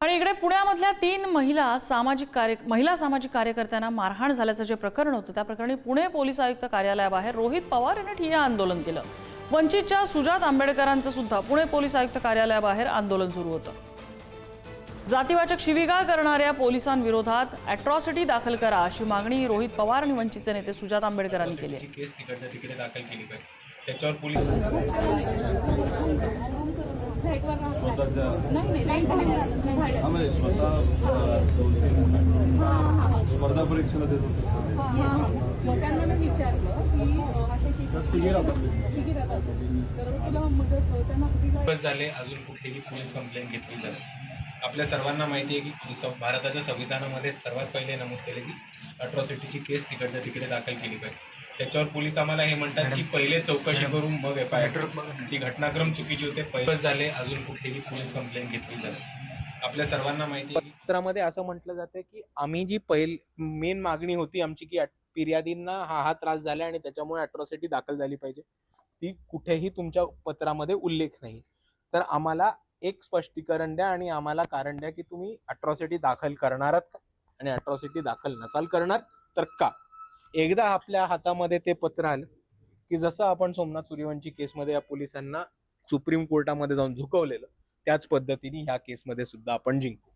आणि इकडे पुण्यामधल्या तीन महिला सामाजिक कार्य महिला सामाजिक कार्यकर्त्यांना मारहाण झाल्याचं जे प्रकरण होतं त्या प्रकरणी पुणे पोलीस आयुक्त कार्यालयाबाहेर रोहित पवार यांनी ठिय्या आंदोलन केलं. वंचितच्या सुजात आंबेडकरांचं सुद्धा पुणे पोलीस आयुक्त कार्यालयाबाहेर आंदोलन सुरू होतं. जातीवाचक शिवीगाळ करणाऱ्या पोलिसांविरोधात अॅट्रॉसिटी दाखल करा अशी मागणी रोहित पवार आणि वंचितचे नेते सुजात आंबेडकरांनी केली आहे. स्वतः दोन तीन स्पर्धा परीक्षेला देत होते सर. झाले. अजून कुठलीही पोलीस कंप्लेंट घेतली तर आपल्या सर्वांना माहिती आहे की भारताच्या संविधानामध्ये सर्वात पहिले नमूद केले की अट्रॉसिटीची केस तिकडच्या तिकडे दाखल केली पाहिजे. त्याच्यावर पोलीस आम्हाला हे म्हणतात की पहिले चौकशी करून मग एफ आय आर ती घटनाक्रम चुकीची होते. पहिले झाले. अजून कुठलीही पोलीस कंप्लेंट घेतली तर आपल्या सर्वांना माहिती पत्रामध्ये असं म्हटलं जातं की आम्ही जी पहिल मेन मागणी होती आमची की फिर्यादींना हा हा त्रास झाला आणि त्याच्यामुळे अट्रॉसिटी दाखल झाली पाहिजे. ती कुठेही तुमच्या पत्रामध्ये उल्लेख नाही. तर आम्हाला एक स्पष्टीकरण द्या आणि आम्हाला कारण द्या की तुम्ही अट्रॉसिटी दाखल करणार का? आणि अट्रॉसिटी दाखल नसाल करणार तर का? एकदा आपल्या हातामध्ये ते पत्र आलं की जसं आपण सोमनाथ सूर्यवंशी केसमध्ये या पोलिसांना सुप्रीम कोर्टामध्ये जाऊन झुकवलेलं त्याच पद्धतीने ह्या केसमध्ये सुद्धा आपण जिंकू.